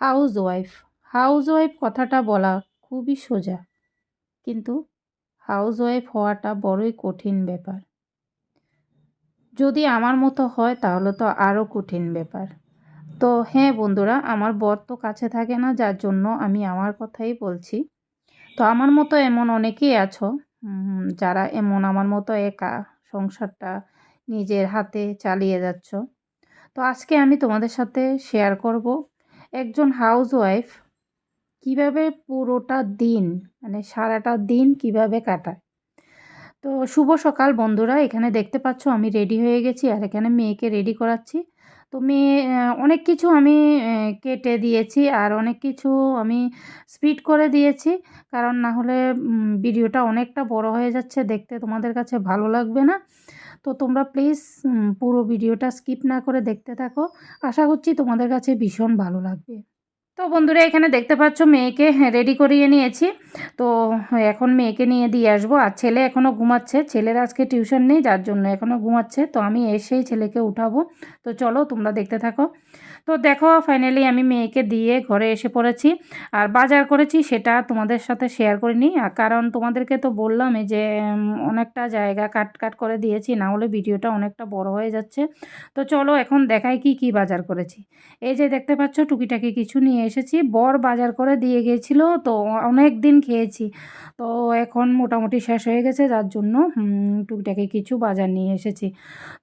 House wife house wife কথাটা বলা খুবই সোজা। কিন্তু হাউস ওয়াইফ হওয়াটা বড়ই কঠিন ব্যাপার। যদি আমার মতো হয় তাহলে তো আরও কঠিন ব্যাপার। তো হ্যাঁ বন্ধুরা, আমার বর তো কাছে থাকে না, যার জন্য আমি আমার কথাই বলছি। তো আমার মতো এমন অনেকেই আছো যারা এমন আমার মতো একা সংসারটা নিজের হাতে চালিয়ে যাচ্ছ। তো আজকে আমি তোমাদের সাথে শেয়ার করব একজন হাউস ওয়াইফ কীভাবে পুরোটা দিন মানে সারাটা দিন কীভাবে কাটায়? তো শুভ সকাল বন্ধুরা, এখানে দেখতে পাচ্ছ আমি রেডি হয়ে গেছি আর এখানে মেয়েকে রেডি করাচ্ছি। তো মেয়ে অনেক কিছু আমি কেটে দিয়েছি আর অনেক কিছু আমি স্পিড করে দিয়েছি। কারণ না হলে ভিডিওটা অনেকটা বড় হয়ে যাচ্ছে। দেখতে তোমাদের কাছে ভালো লাগবে না। তো তোমরা প্লিজ পুরো ভিডিওটা স্কিপ না করে দেখতে থাকো। আশা করছি তোমাদের কাছে ভীষণ ভালো লাগবে। তো বন্ধুরা, এখানে দেখতে পাচ্ছ মেয়েকে রেডি করিয়ে নিয়েছি। তো এখন মেয়েকে নিয়ে দিয়ে আসব। আর ছেলে এখনও ঘুমাচ্ছে। ছেলের আজকে টিউশন নেই, যার জন্য এখনও ঘুমাচ্ছে। তো আমি এসেই ছেলেকে উঠাবো। তো চলো তোমরা দেখতে থাকো। তো দেখো ফাইনালি আমি মেয়েকে দিয়ে ঘরে এসে পড়েছি আর বাজার করেছি সেটা তোমাদের সাথে শেয়ার করিনি। কারণ তোমাদেরকে তো বললামই যে অনেকটা জায়গা কাট কাট করে দিয়েছি, না হলে ভিডিওটা অনেকটা বড় হয়ে যাচ্ছে। তো চলো এখন দেখাই কি কি বাজার করেছি। এই যে দেখতে পাচ্ছ, টুকিটাকি কিছু নিয়ে এসেছি। বর বাজার করে দিয়ে গিয়েছিল তো অনেক দিন খেয়েছি। তো এখন মোটামুটি শেষ হয়ে গেছে, যার জন্য টুকিটাকি কিছু বাজার নিয়ে এসেছি।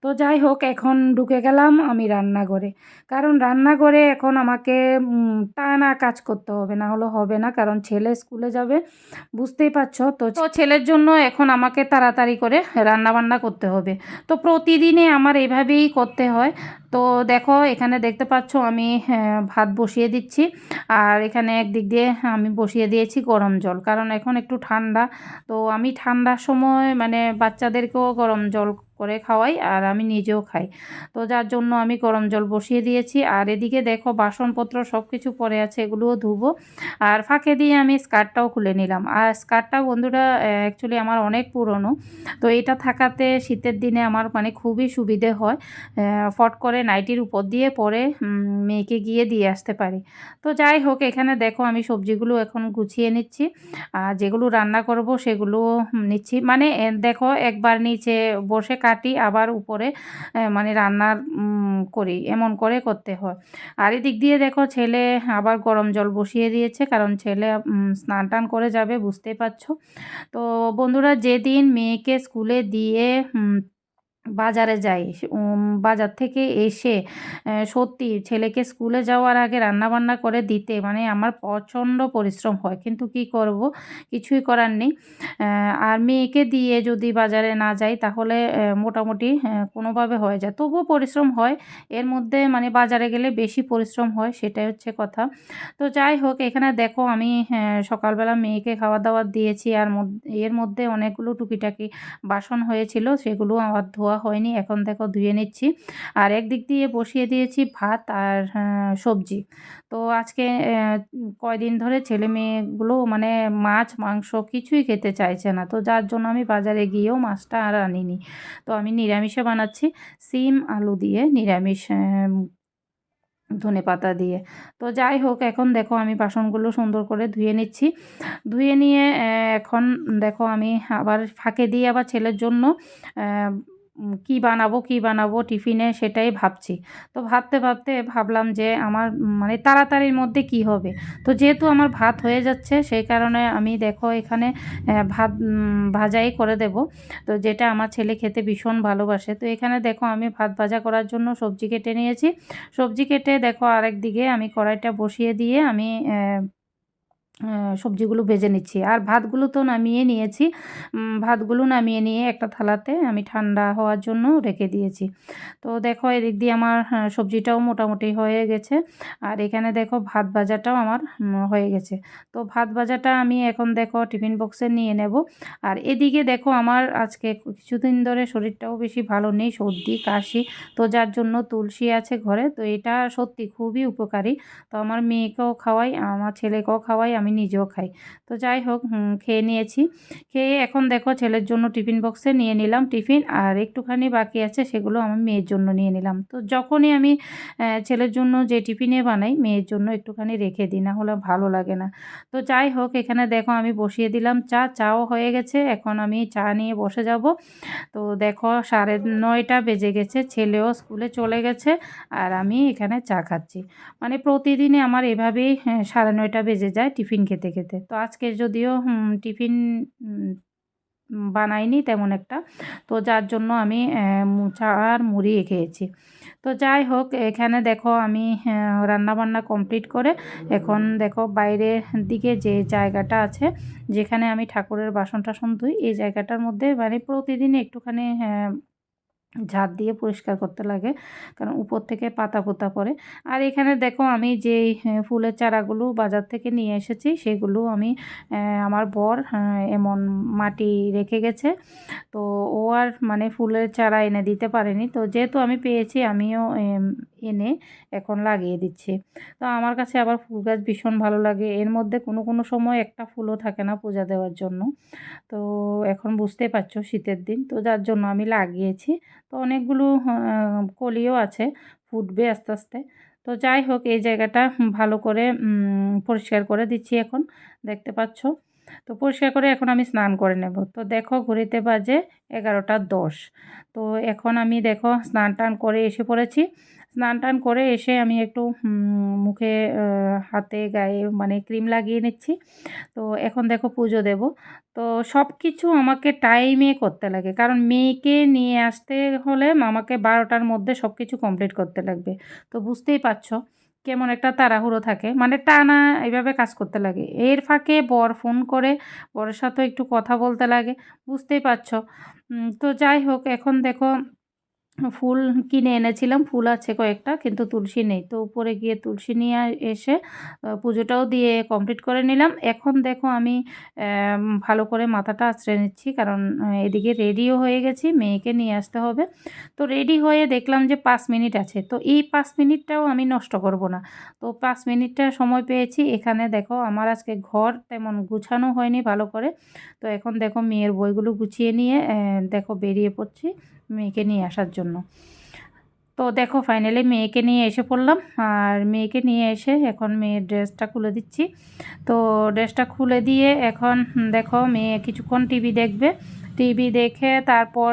তো যাই হোক, এখন ঢুকে গেলাম আমি রান্নাঘরে। কারণ রান্নাঘরে এখন আমাকে টানা কাজ করতে হবে না হলে হবে না কারণ ছেলে স্কুলে যাবে বুঝতেই পারছ? তো ছেলের জন্য এখন আমাকে তাড়াতাড়ি করে রান্না বান্না করতে হবে। তো প্রতিদিনে আমার এভাবেই করতে হয়। তো দেখো এখানে দেখতে পাচ্ছ আমি হ্যাঁ, ভাত বসিয়ে দিচ্ছি। আর এখানে একদিক দিয়ে আমি বসিয়ে দিয়েছি গরম জল কারণ এখন একটু ঠান্ডা। তো আমি ঠান্ডার সময় মানে বাচ্চাদেরকেও গরম জল করে খাওয়াই আর আমি নিজেও খাই। তো যার জন্য আমি গরম জল বসিয়ে দিয়েছি। আর এদিকে দেখো বাসনপত্র সব কিছু পরে আছে, এগুলোও ধুবো। আর ফাঁকে দিয়ে আমি স্কার্টটাও খুলে নিলাম। আর স্কার্টটা বন্ধুরা অ্যাকচুয়ালি আমার অনেক পুরনো। তো এটা থাকাতে শীতের দিনে আমার মানে খুবই সুবিধে হয়। ফট করে নাইটির উপর দিয়ে পরে মেয়েকে গিয়ে দিয়ে আসতে পারি। তো যাই হোক, এখানে দেখো আমি সবজিগুলো এখন গুছিয়ে নিচ্ছি। আর যেগুলো রান্না করব সেগুলো নিচ্ছি। মানে দেখো একবার নিচে বসে কাটি আবার উপরে মানে রান্নার করি, এমন করে করতে হয়। আর এদিক দিয়ে দেখো ছেলে আবার গরম জল বসিয়ে দিয়েছে, কারণ ছেলে স্নান টান করে যাবে, বুঝতেই পারছ। তো বন্ধুরা, যেদিন মেয়েকে স্কুলে দিয়ে বাজারে যাই। বাজার থেকে এসে সত্যি ছেলেকে স্কুলে যাওয়ার আগে রান্না বান্না করে দিতে মানে আমার প্রচণ্ড পরিশ্রম হয়। কিন্তু কি করব? কিছুই করার নেই। আর মেয়েকে দিয়ে যদি বাজারে না যাই, তাহলে মোটামুটি কোনোভাবে হয়ে যায়। তবুও পরিশ্রম হয়। এর মধ্যে মানে বাজারে গেলে বেশি পরিশ্রম হয়, সেটাই হচ্ছে কথা। তো যাই হোক, এখানে দেখো আমি সকালবেলা মেয়েকে খাওয়া দাওয়া দিয়েছি। আর এর মধ্যে অনেকগুলো টুকিটাকি বাসন হয়েছিল, সেগুলো আমার ধোয়া হয়নি। এখন দেখো ধুয়ে নিচ্ছি। আর একদিক দিয়ে বসিয়ে দিয়েছি ভাত আর সবজি। তো আজকে কয়দিন ধরে ছেলে মেয়েগুলো মানে মাছ, মাংস কিছুই খেতে চাইছে না। তো যার জন্য আমি বাজারে গিয়েও মাছটা আর আনিনি। তো আমি নিরামিষে বানাচ্ছি সিম, আলু দিয়ে নিরামিষ ধনে পাতা দিয়ে। তো যাই হোক, এখন দেখো আমি বাসনগুলো সুন্দর করে ধুয়ে নিচ্ছি। ধুয়ে নিয়ে এখন দেখো আমি আবার ফাঁকে দিয়ে আবার ছেলের জন্য কি বানাবো কি বানাবো, টিফিনে সেটাই ভাবছি। তো ভাবতে ভাবতে ভাবলাম যে আমার মানে তাড়াতাড়ির মধ্যে কি হবে? তো যেহেতু আমার ভাত হয়ে যাচ্ছে, সেই কারণে আমি দেখো এখানে ভাত ভাজাই করে দেব। তো যেটা আমার ছেলে খেতে ভীষণ ভালোবাসে। তো এখানে দেখো আমি ভাত ভাজা করার জন্য সবজি কেটে নিয়েছি। সবজি কেটে দেখো আরেক দিকে আমি কড়াইটা বসিয়ে দিয়ে আমি সবজিগুলো ভেজে নিচ্ছি। আর ভাতগুলো তো নামিয়ে নিয়েছি। ভাতগুলো নামিয়ে নিয়ে একটা থালাতে আমি ঠান্ডা হওয়ার জন্য রেখে দিয়েছি। তো দেখো এদিক দিয়ে আমার আহ, সবজিটাও মোটামুটি হয়ে গেছে। আর এখানে দেখো ভাত ভাজাটাও আমার হয়ে গেছে। তো ভাত ভাজাটা আমি এখন দেখো টিফিন বক্সে নিয়ে নেব। আর এদিকে দেখো আমার আজকে কিছুদিন ধরে শরীরটাও বেশি ভালো নেই সর্দি কাশি। তো যার জন্য তুলসী আছে ঘরে। তো এটা সত্যি খুবই উপকারী। তো আমার মেয়েকেও খাওয়াই আমার ছেলেকেও খাওয়াই আমি নিজেও খাই। তো যাই হোক খেয়ে নিয়েছি। খেয়ে এখন দেখো ছেলের জন্য টিফিন বক্সে নিয়ে নিলাম টিফিন আর একটুখানি বাকি আছে সেগুলো আমি মেয়ের জন্য নিয়ে নিলাম। তো যখনই আমি ছেলের জন্য যে টিফিনে বানাই মেয়ের জন্য একটুখানি রেখে দিই না হলে ভালো লাগে না। তো যাই হোক এখানে দেখো আমি বসিয়ে দিলাম চা চাও হয়ে গেছে এখন আমি চা নিয়ে বসে যাব। তো দেখো সাড়ে নয়টা বেজে গেছে ছেলেও স্কুলে চলে গেছে আর আমি এখানে চা খাচ্ছি। মানে প্রতিদিনে আমার এভাবেই হ্যাঁ, সাড়ে নয়টা বেজে যায় টিফিন খেতে খেতে। তো আজকে যদিও টিফিন বানাইনি তেমন একটা। তো যার জন্য আমি চা আর মুড়ি খেয়েছি। তো যাই হোক, এখানে দেখো আমি রান্না বান্না কমপ্লিট করে এখন দেখো বাইরের দিকে যে জায়গাটা আছে, যেখানে আমি ঠাকুরের বাসন টাসন ধুই, এই জায়গাটার মধ্যে মানে প্রতিদিন একটুখানি ঝাড় দিয়ে পরিষ্কার করতে লাগে, কারণ উপর থেকে পাতা পোতা পড়ে। আর এখানে দেখো আমি যেই ফুলের চারাগুলো বাজার থেকে নিয়ে এসেছি, সেগুলো আমি আমার বর এমন মাটি রেখে গেছে। তো ও আর মানে ফুলের চারা এনে দিতে পারেনি। তো যেহেতু আমি পেয়েছি, আমিও এনে এখন লাগিয়ে দিচ্ছি। তো আমার কাছে আবার ফুল গাছ ভীষণ ভালো লাগে। এর মধ্যে কোনো কোনো সময় একটা ফুলও থাকে না পূজা দেওয়ার জন্য। তো এখন বুঝতে পারছ শীতের দিন। তো যার জন্য আমি লাগিয়েছি। অনেকগুলো কলিও আছে ফুটবে আস্তে আস্তে। তো যাই হোক, এই জায়গাটা ভালো করে পরিষ্কার করে দিচ্ছি এখন, দেখতে পাচ্ছ? তো পরিষ্কার করে এখন আমি স্নান করে নেব। তো দেখো, ঘড়িতে বাজে এগারোটা দশ। তো এখন আমি দেখো স্নান টান করে এসে পড়েছি। স্নান টান করে এসে আমি একটু মুখে হাতে, গায়ে মানে ক্রিম লাগিয়ে নিচ্ছি। তো এখন দেখো পুজো দেব। তো সব কিছু আমাকে টাইমে করতে লাগে। কারণ মেয়েকে নিয়ে আসতে হলে আমাকে বারোটার মধ্যে সব কিছু কমপ্লিট করতে লাগবে। তো বুঝতেই পারছ কেমন একটা তাড়াহুড়ো থাকে। মানে টানা এইভাবে কাজ করতে লাগে। এর ফাঁকে বর ফোন করে, বরের সাথে একটু কথা বলতে লাগে। বুঝতেই পারছ। তো যাই হোক, এখন দেখো ফুল কিনে এনেছিলাম, ফুল আছে কয়েকটা, কিন্তু তুলসী নেই। তো উপরে গিয়ে তুলসী নিয়ে এসে পুজোটাও দিয়ে কমপ্লিট করে নিলাম। এখন দেখো আমি ভালো করে মাথাটা আঁচড়ে নিচ্ছি, কারণ এদিকে রেডিও হয়ে গেছি, মেয়েকে নিয়ে আসতে হবে। তো রেডি হয়ে দেখলাম যে পাঁচ মিনিট আছে, তো এই পাঁচ মিনিটটাও আমি নষ্ট করব না। তো পাঁচ মিনিটটা সময় পেয়েছি, এখানে দেখো আমার আজকে ঘর তেমন গুছানো হয়নি ভালো করে। তো এখন দেখো মেয়ের বইগুলো গুছিয়ে নিয়ে দেখো বেরিয়ে পড়ছি। মেয়েকে নিয়ে আসার জন্য। তো দেখো ফাইনালি মেয়েকে নিয়ে এসে পড়লাম। আর মেয়েকে নিয়ে এসে এখন মেয়ের ড্রেসটা খুলে দিচ্ছি। তো ড্রেসটা খুলে দিয়ে এখন দেখো, মেয়ে কিছুক্ষণ টিভি দেখবে। টিভি দেখে তারপর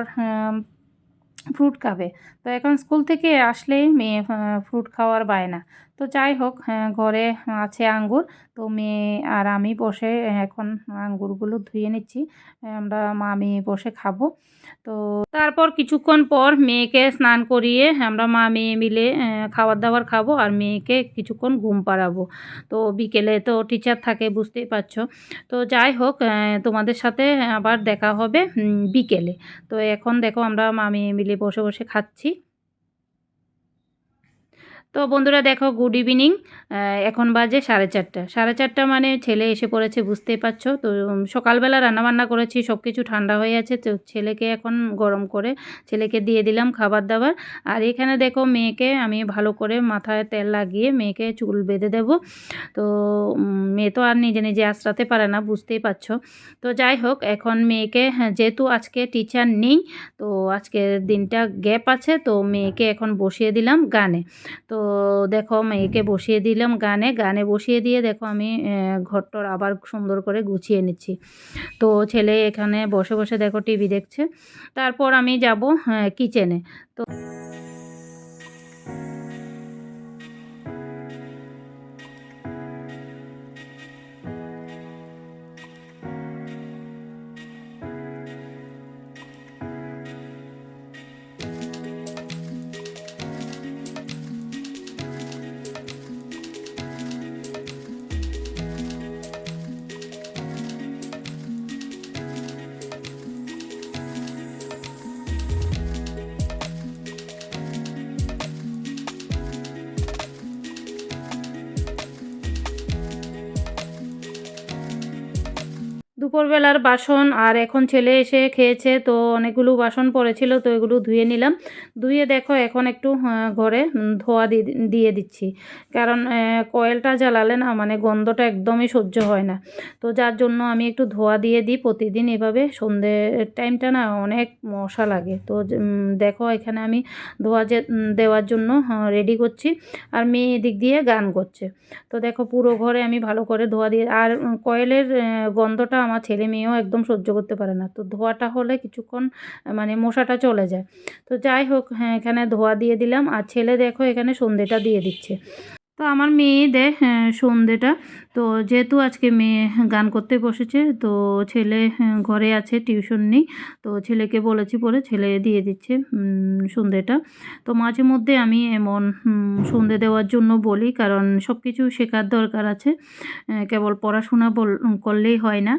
ফ্রুট খাবে। তো এখন স্কুল থেকে আসলেই মেয়ে ফ্রুট খাওয়ার বায়না। তো যাই হোক হ্যাঁ, ঘরে আছে আঙ্গুর। তো মেয়ে আর আমি বসে এখন আঙ্গুরগুলো ধুয়ে নিচ্ছি। আমরা মা মেয়ে বসে খাব। তো তারপর কিছুক্ষণ পর মেয়েকে স্নান করিয়ে আমরা মা মেয়ে মিলে খাবার দাবার খাব আর মেয়েকে কিছুক্ষণ ঘুম পাড়াবো। তো বিকেলে তো টিচার থাকে বুঝতেই পারছ। তো যাই হোক তোমাদের সাথে আবার দেখা হবে বিকেলে। তো এখন দেখো আমরা মা মেয়ে মিলে বসে বসে খাচ্ছি। তো বন্ধুরা দেখো গুড ইভিনিং এখন বাজে সাড়ে চারটা। সাড়ে চারটা মানে ছেলে এসে পড়েছে বুঝতেই পারছ। তো সকালবেলা রান্নাবান্না করেছি সব কিছু ঠান্ডা হয়ে আছে। তো ছেলেকে এখন গরম করে ছেলেকে দিয়ে দিলাম খাবার দাবার আর এখানে দেখো মেয়েকে আমি ভালো করে মাথায় তেল লাগিয়ে মেয়েকে চুল বেঁধে দেব। তো মেয়ে তো আর নিজে নিজে আশ্রাতে পারে না বুঝতেই পারছ। তো যাই হোক এখন মেয়েকে হ্যাঁ, যেহেতু আজকে টিচার নেই তো আজকের দিনটা গ্যাপ আছে তো মেয়েকে এখন বসিয়ে দিলাম গানে। তো দেখো মেয়েকে বসিয়ে দিলাম গানে। গানে বসিয়ে দিয়ে দেখো আমি ঘরটর আবার সুন্দর করে গুছিয়ে নিচ্ছি। তো ছেলে এখানে বসে বসে দেখো টিভি দেখছে। তারপর আমি যাব কিচেনে তো দুপুরবেলার বাসন, আর এখন ছেলে এসে খেয়েছে, তো অনেকগুলো বাসন পড়েছিল, তো এগুলো ধুয়ে নিলাম। ধুয়ে দেখো, এখন একটু ঘরে ধোয়া দিয়ে দিচ্ছি। কারণ কয়েলটা জ্বালালে না মানে গন্ধটা একদমই সহ্য হয় না। তো যার জন্য আমি একটু ধোয়া দিয়ে দিই, প্রতিদিন এভাবে সন্ধে টাইমটা না অনেক মশা লাগে। তো দেখো, এখানে আমি ধোয়া দেওয়ার জন্য রেডি করছি, আর মেয়ে এদিক দিয়ে গান করছে। তো দেখো, পুরো ঘরে আমি ভালো করে ধোয়া দিয়ে, আর কয়েলের গন্ধটা আমার ছেলে মেয়েও একদম সহ্য করতে পারে না। তো ধোয়াটা হলে কিছুক্ষণ মানে মশাটা চলে যায়। তো যাই হোক হ্যাঁ এখানে ধোয়া দিয়ে দিলাম। আর ছেলে দেখো এখানে সন্ধেটা দিয়ে দিচ্ছে। তো আমার মেয়ে দেয় হ্যাঁ, সন্ধেটা। তো যেহেতু আজকে মেয়ে গান করতে বসেছে তো ছেলে হ্যাঁ, ঘরে আছে টিউশন নেই। তো ছেলেকে বলেছি পরে ছেলে দিয়ে দিচ্ছে সন্ধেটা। তো মাঝে মধ্যে আমি এমন সন্ধে দেওয়ার জন্য বলি কারণ সব কিছু শেখার দরকার আছে। কেবল পড়াশোনা বল- করলেই হয় না।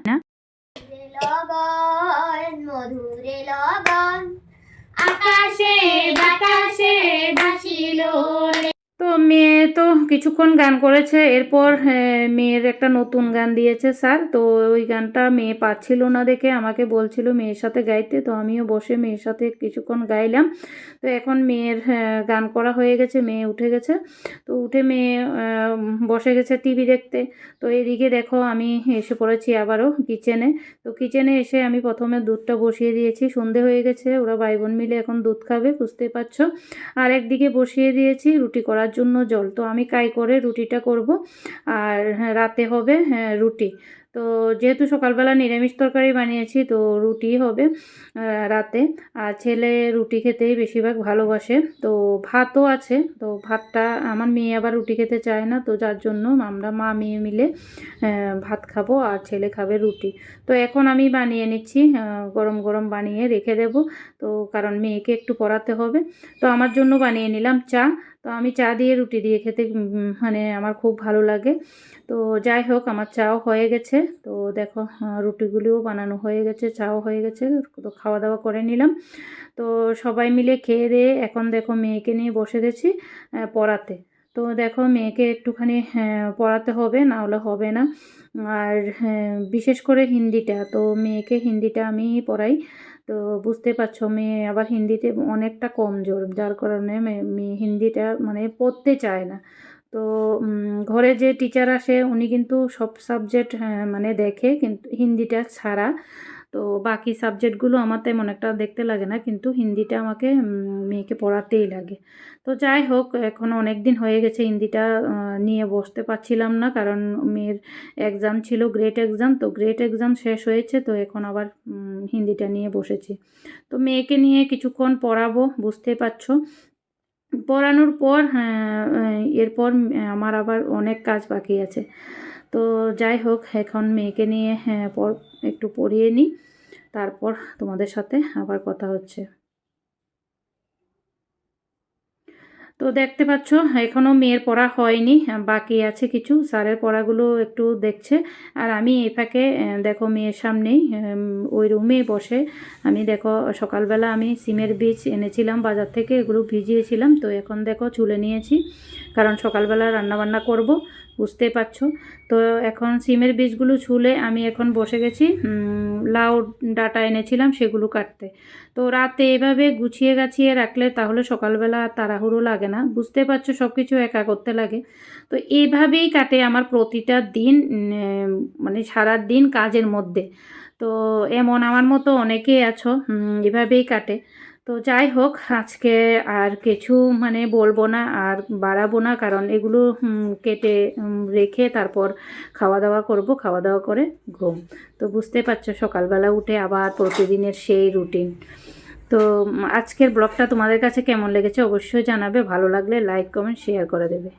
লগন মধুরে লগন আকাশে বাতাসে ভাসিল তো মেয়ে তো কিছুক্ষণ গান করেছে, এরপর মেয়ের একটা নতুন গান দিয়েছে স্যার। তো ওই গানটা মেয়ে পাচ্ছিল না দেখে আমাকে বলছিল মেয়ের সাথে গাইতে, তো আমিও বসে মেয়ের সাথে কিছুক্ষণ গাইলাম। তো এখন মেয়ের গান করা হয়ে গেছে, মেয়ে উঠে গেছে। তো উঠে মেয়ে বসে গেছে টিভি দেখতে। তো এদিকে দেখো আমি এসে পড়েছি আবারও কিচেনে। তো কিচেনে এসে আমি প্রথমে দুধটা বসিয়ে দিয়েছি, সন্ধে হয়ে গেছে, ওরা ভাই বোন মিলে এখন দুধ খাবে, বুঝতেই পারছ। আর একদিকে বসিয়ে দিয়েছি রুটি করার জন্য জল। তো আমি কাই করে রুটিটা করব আর হ্যাঁ, রাতে হবে হ্যাঁ, রুটি। তো যেহেতু সকালবেলা নিরামিষ তরকারি বানিয়েছি তো রুটি হবে রাতে। আর ছেলে রুটি খেতেই বেশিরভাগ ভালোবাসে। তো ভাতও আছে তো ভাতটা আমার মেয়ে আবার রুটি খেতে চায় না তো যার জন্য আমরা মা মেয়ে মিলে ভাত খাব আর ছেলে খাবে রুটি। তো এখন আমি বানিয়ে নিচ্ছি গরম গরম বানিয়ে রেখে দেবো। তো কারণ মেয়েকে একটু পড়াতে হবে। তো আমার জন্য বানিয়ে নিলাম চা তো আমি চা দিয়ে রুটি দিয়ে খেতে মানে আমার খুব ভালো লাগে। তো যাই হোক, আমার চাও হয়ে গেছে। তো দেখো রুটিগুলিও বানানো হয়ে গেছে, চাও হয়ে গেছে, তো খাওয়া দাওয়া করে নিলাম। তো সবাই মিলে খেয়ে দিয়ে এখন দেখো মেয়েকে নিয়ে বসে গেছি পড়াতে। তো দেখো মেয়েকে একটুখানি পড়াতে হবে, না হলে হবে না। আর বিশেষ করে হিন্দিটা। তো মেয়েকে হিন্দিটা আমি পড়াই। তো বুঝতে পারছ মেয়ে আবার হিন্দিতে অনেকটা কমজোর যার কারণে মেয়ে হিন্দিটা মানে পড়তে চায় না। তো ঘরে যে টিচার আসে, উনি কিন্তু সব সাবজেক্ট মানে দেখে, কিন্তু হিন্দিটা ছাড়া। তো বাকি সাবজেক্টগুলো আমার তেমন একটা দেখতে লাগে না কিন্তু হিন্দিটা আমাকে মেয়েকে পড়াতেই লাগে। তো যাই হোক এখন অনেক দিন হয়ে গেছে হিন্দিটা নিয়ে বসতে পারছিলাম না কারণ মেয়ের এক্সাম ছিল গ্রেট এক্সাম তো গ্রেট এক্সাম শেষ হয়েছে তো এখন আবার হিন্দিটা নিয়ে বসেছি। তো মেয়েকে নিয়ে কিছুক্ষণ পড়াবো বুঝতে পারছ? পড়ানোর পর হ্যাঁ, এরপর আমার আবার অনেক কাজ বাকি আছে। তো যাই হোক, এখন মেয়েকে নিয়ে হ্যাঁ পর একটু পড়িয়ে নিই। তারপর তোমাদের সাথে আবার কথা হচ্ছে। তো দেখতে পাচ্ছ এখনও মেয়ের পড়া হয়নি, বাকি আছে কিছু। স্যারের পড়াগুলো একটু দেখছে। আর আমি এই ফাঁকে, দেখো, মেয়ের সামনেই ওই রুমে বসে আমি, দেখো, সকালবেলা আমি সিমের বীজ এনেছিলাম বাজার থেকে, এগুলো ভিজিয়েছিলাম। তো এখন, দেখো, চুলে নিয়েছি। কারণ সকালবেলা রান্নাবান্না করব। বুঝতেই পারছ? তো এখন সিমের বীজগুলো ছুলে আমি এখন বসে গেছি লাউ ডাটা এনেছিলাম সেগুলো কাটতে। তো রাতে এভাবে গুছিয়ে গাছিয়ে রাখলে তাহলে সকালবেলা তাড়াহুড়ো লাগে না। বুঝতে পারছ সব কিছু একা করতে লাগে। তো এভাবেই কাটে আমার প্রতিটা দিন মানে সারা দিন কাজের মধ্যে। তো এমন আমার মতো অনেকেই আছো এভাবেই কাটে। তো যাই হোক, আজকে আর কিছু মানে বলব না, আর বাড়াবো না, কারণ এগুলো কেটে রেখে তারপর খাওয়া দাওয়া করব খাওয়া দাওয়া করে ঘুম। তো বুঝতে পারছ, সকালবেলা উঠে আবার প্রতিদিনের সেই রুটিন। তো আজকের ব্লগটা তোমাদের কাছে কেমন লেগেছে অবশ্যই জানাবে, ভালো লাগলে লাইক, কমেন্ট, শেয়ার করে দেবে।